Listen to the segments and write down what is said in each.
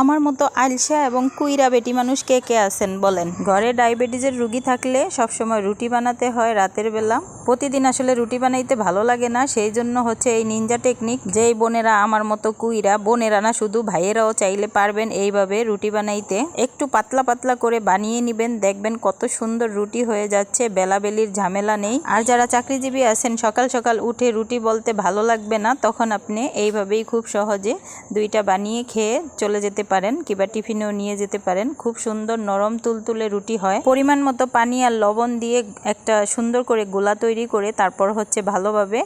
আমার মতো আলসা এবং কুইরা বেটি মানুষ কে কে আছেন বলেন। ঘরে ডায়াবেটিসের রুগী থাকলে সবসময় রুটি বানাতে হয় রাতের বেলা। প্রতিদিন আসলে রুটি বানাইতে ভালো লাগে না, সেই জন্য হচ্ছে এই নিনজা টেকনিক, যেই বোনেরা আমার মতো কুইরা, বোনেরা না, শুধু ভাইয়েরাও চাইলে পারবেন এইভাবে রুটি বানাইতে। একটু পাতলা পাতলা করে বানিয়ে নিবেন, দেখবেন কত সুন্দর রুটি হয়ে যাচ্ছে, বেলাবেলির ঝামেলা নেই। আর যারা চাকরিজীবী আছেন, সকাল সকাল উঠে রুটি বলতে ভালো লাগবে না, তখন আপনি এইভাবেই খুব সহজে দুইটা বানিয়ে খেয়ে চলে যেতে পারেন কিংবা টিফিনেও নিয়ে যেতে পারেন। খুব সুন্দর নরম তুলতুলে রুটি হয়। পরিমাণ মতো পানি আর লবণ দিয়ে একটা সুন্দর করে গোলা তৈরি করে তারপর হচ্ছে ভালোভাবে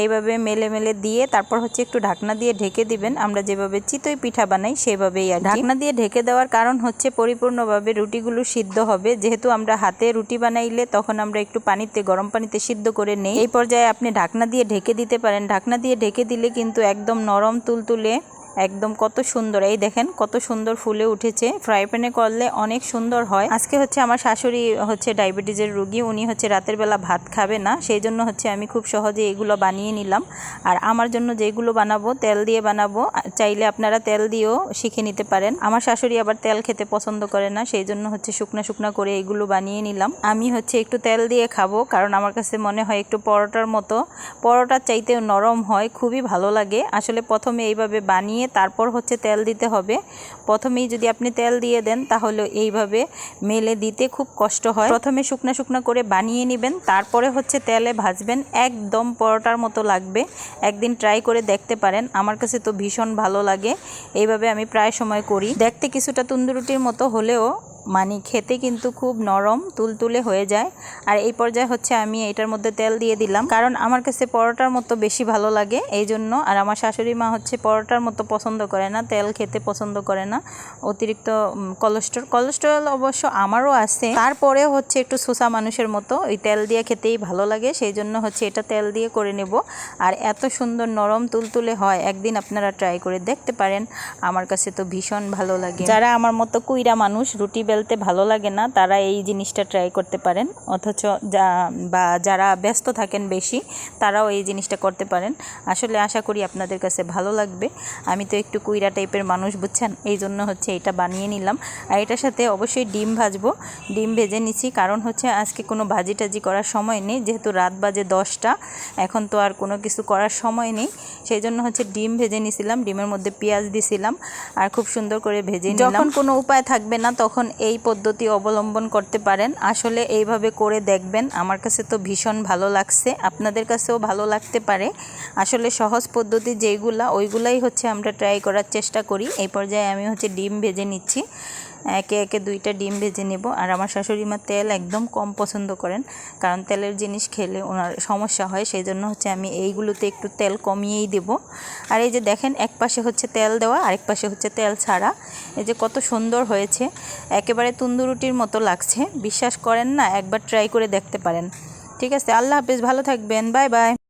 এইভাবে মেলে মেলে দিয়ে তারপর হচ্ছে একটু ঢাকনা দিয়ে ঢেকে দিবেন। আমরা যেভাবে চিতই পিঠা বানাই সেভাবেই আর ঢাকনা দিয়ে ঢেকে দেওয়ার কারণ হচ্ছে পরিপূর্ণভাবে রুটিগুলো সিদ্ধ হবে। যেহেতু আমরা হাতে রুটি বানাইলে তখন আমরা একটু পানিতে, গরম পানিতে সিদ্ধ করে নেই। এই পর্যায়ে আপনি ঢাকনা দিয়ে ঢেকে দিতে পারেন। ঢাকনা দিয়ে ঢেকে দিলে কিন্তু একদম নরম তুলতুলে একদম কত সুন্দর। এই দেখেন, কত সুন্দর ফুলে উঠেছে। ফ্রাই প্যানে করলে অনেক সুন্দর হয়। আজকে হচ্ছে আমার শাশুড়ি হচ্ছে ডায়াবেটিসের রুগী, উনি হচ্ছে রাতের বেলা ভাত খাবে না। সেই জন্য হচ্ছে আমি খুব সহজে এগুলো বানিয়ে নিলাম। আর আমার জন্য যেগুলো বানাবো, তেল দিয়ে বানাবো, চাইলে আপনারা তেল দিয়েও শিখে নিতে পারেন। আমার শাশুড়ি আবার তেল খেতে পছন্দ করে না, সেই জন্য হচ্ছে শুকনা শুকনা করে এগুলো বানিয়ে নিলাম। আমি হচ্ছে একটু তেল দিয়ে খাব, কারণ আমার কাছে মনে হয় একটু পরোটার মতো। পরোটার চাইতেও নরম হয়, খুবই ভালো লাগে। আসলে প্রথমে এইভাবে বানিয়ে তারপর হচ্ছে তেল দিতে হবে। প্রথমেই যদি আপনি তেল দিয়ে দেন, তাহলে এইভাবে মেলে দিতে খুব কষ্ট হয়। প্রথমে শুকনো শুকনো করে বানিয়ে নেবেন, তারপরে হচ্ছে তেলে ভাজবেন। একদম পরোটার মতো লাগবে। একদিন ট্রাই করে দেখতে পারেন। আমার কাছে তো ভীষণ ভালো লাগে। এইভাবে আমি প্রায় সময় করি। দেখতে কিছুটা তুন্দুরুটির মতো হলেও মানে খেতে কিন্তু খুব নরম, তুলতুলে হয়ে যায়। আর এই পর্যায়ে হচ্ছে আমি এটার মধ্যে তেল দিয়ে দিলাম। কারণ আমার কাছে পরোটার মতো বেশি ভালো লাগে, এই জন্য। আর আমার শাশুড়ি মা হচ্ছে পরোটার মতো পছন্দ করে না, তেল খেতে পছন্দ করে না। অতিরিক্ত কোলেস্ট্রল কোলেস্ট্রল অবশ্য আমারও আছে। তারপরেও হচ্ছে একটু সোসা মানুষের মতো, ওই তেল দিয়ে খেতেই ভালো লাগে। সেই জন্য হচ্ছে এটা তেল দিয়ে করে নেব। আর এত সুন্দর নরম, তুলতুলে হয়, একদিন আপনারা ট্রাই করে দেখতে পারেন। আমার কাছে তো ভীষণ ভালো লাগে। যারা আমার মতো কুইরা মানুষ, রুটি বেলতে ভালো লাগে না, তারা এই জিনিসটা ট্রাই করতে পারেন। অথচ যা, বা যারা ব্যস্ত থাকেন বেশি, তারাও এই জিনিসটা করতে পারেন। আসলে আশা করি আপনাদের কাছে ভালো লাগবে। আমি তো একটু কুইরা টাইপের মানুষ, বুঝছেন? এই জন্য হচ্ছে এটা বানিয়ে নিলাম। আর এটার সাথে অবশ্যই ডিম ভাজবো। ডিম ভেজে নিচ্ছি কারণ হচ্ছে আজকে কোনো ভাজি টাজি করার সময় নেই। যেহেতু রাত বাজে দশটা, এখন তো আর কোনো কিছু করার সময় নেই। সেই জন্য হচ্ছে ডিম ভেজে নিছিলাম। ডিমের মধ্যে পেঁয়াজ দিছিলাম। আর খুব সুন্দর করে ভেজে নিলাম। যখন কোনো উপায় থাকবে না, তখন এই পদ্ধতি অবলম্বন করতে পারেন। আসলে এইভাবে করে দেখবেন। আমার কাছে তো ভীষণ ভালো লাগছে। আপনাদের কাছেও ভালো লাগতে পারে। আসলে সহজ পদ্ধতি যেইগুলা, ওইগুলাই হচ্ছে আমরা ট্রাই করার চেষ্টা করি। এই পর্যায়ে আমি হচ্ছে ডিম ভেজে নিচ্ছি। একে একে দুইটা ডিম ভেজে নেব। আর আমার শাশুড়ি মা তেল একদম কম পছন্দ করেন, কারণ তেলের জিনিস খেলে ওনার সমস্যা হয় সেই জন্য হচ্ছে আমি এইগুলোতে একটু তেল কমিয়েই দেব। আর এই যে দেখেন, এক পাশে হচ্ছে তেল দেওয়া, আরেক পাশে হচ্ছে তেল ছাড়া। এই যে কত সুন্দর হয়েছে, একেবারে তুন্দুরুটির মতো লাগছে। বিশ্বাস করেন না, একবার ট্রাই করে দেখতে পারেন। ঠিক আছে, আল্লাহ হাফেজ, ভালো থাকবেন, বাই বাই।